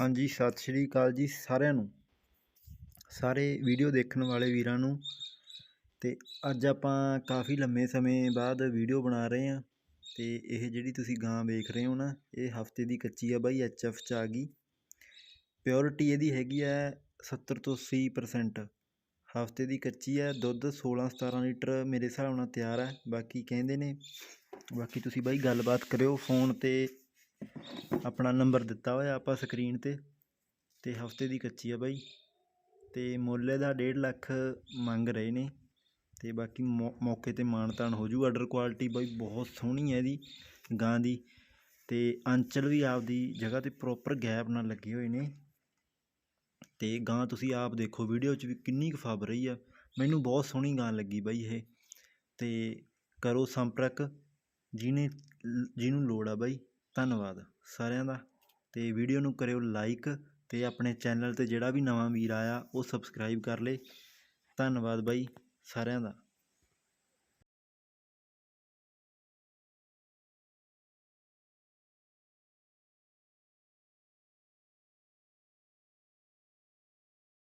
ਹਾਂਜੀ, ਸਤਿ ਸ਼੍ਰੀ ਅਕਾਲ ਜੀ ਸਾਰਿਆਂ ਨੂੰ। ਸਾਰੇ ਵੀਡੀਓ ਦੇਖਣ ਵਾਲੇ ਵੀਰਾਂ ਨੂੰ। ਤੇ ਅੱਜ ਆਪਾਂ ਕਾਫੀ ਲੰਮੇ ਸਮੇਂ ਬਾਅਦ ਵੀਡੀਓ ਬਣਾ ਰਹੇ ਹਾਂ। ਤੇ ਇਹ ਜਿਹੜੀ ਤੁਸੀਂ ਗਾਂ ਵੇਖ ਰਹੇ ਹੋ ਨਾ, ਇਹ ਹਫ਼ਤੇ ਦੀ ਕੱਚੀ ਆ ਬਾਈ ਐਚਐਫ ਚ ਆ ਗਈ। ਪਿਓਰਿਟੀ ਇਹਦੀ ਹੈਗੀ ਹੈ 70 ਤੋਂ 80% ਹਫ਼ਤੇ ਦੀ ਕੱਚੀ ਹੈ ਦੁੱਧ 16 17 ਲੀਟਰ ਮੇਰੇ ਹਿਸਾਬ ਨਾਲ ਤਿਆਰ ਹੈ ਬਾਕੀ ਕਹਿੰਦੇ ਨੇ, ਬਾਕੀ ਤੁਸੀਂ ਬਾਈ ਗੱਲਬਾਤ ਕਰਿਓ ਫੋਨ ਤੇ। ਆਪਣਾ ਨੰਬਰ ਦਿੱਤਾ ਹੋਇਆ ਆਪਾਂ ਸਕਰੀਨ ਤੇ ਤੇ ਹਫ਼ਤੇ ਦੀ ਕੱਚੀ ਆ ਬਾਈ। ਤੇ ਮੁੱਲ ਇਹਦਾ 1.5 ਲੱਖ ਮੰਗ ਰਹੇ ਨੇ, ਤੇ ਬਾਕੀ ਮੌ- ਮੌਕੇ ਤੇ ਮਾਨਤਾਨ ਹੋ ਜੂ। ਆਰਡਰ ਕੁਆਲਿਟੀ ਬਾਈ ਬਹੁਤ ਸੋਹਣੀ ਹੈ ਇਹਦੀ, ਗਾਂ ਦੀ। ਤੇ ਅੰਚਲ ਵੀ ਆਪਦੀ ਜਗ੍ਹਾ ਤੇ ਪ੍ਰੋਪਰ ਗੈਪ ਨਾਲ ਲੱਗੇ ਹੋਏ ਨੇ। ਤੇ ਗਾਂ ਤੁਸੀਂ ਆਪ ਦੇਖੋ ਵੀਡੀਓ 'ਚ ਵੀ ਕਿੰਨੀ ਕੁ ਫੱਬ ਰਹੀ ਆ। ਮੈਨੂੰ ਬਹੁਤ ਸੋਹਣੀ ਗਾਂ ਲੱਗੀ ਬਾਈ ਇਹ। ਤੇ ਕਰੋ ਸੰਪਰਕ, ਜਿਹਨੇ, ਜਿਹਨੂੰ ਲੋੜ ਆ ਬਾਈ। ਧੰਨਵਾਦ ਸਾਰਿਆਂ ਦਾ। ਅਤੇ ਵੀਡੀਓ ਨੂੰ ਕਰਿਓ ਲਾਈਕ ਅਤੇ ਆਪਣੇ ਚੈਨਲ ਤੇ ਜਿਹੜਾ ਵੀ ਨਵਾਂ ਵੀਰ ਆਇਆ ਉਹ ਸਬਸਕ੍ਰਾਈਬ ਕਰ ਲਏ ਧੰਨਵਾਦ ਬਾਈ ਸਾਰਿਆਂ ਦਾ।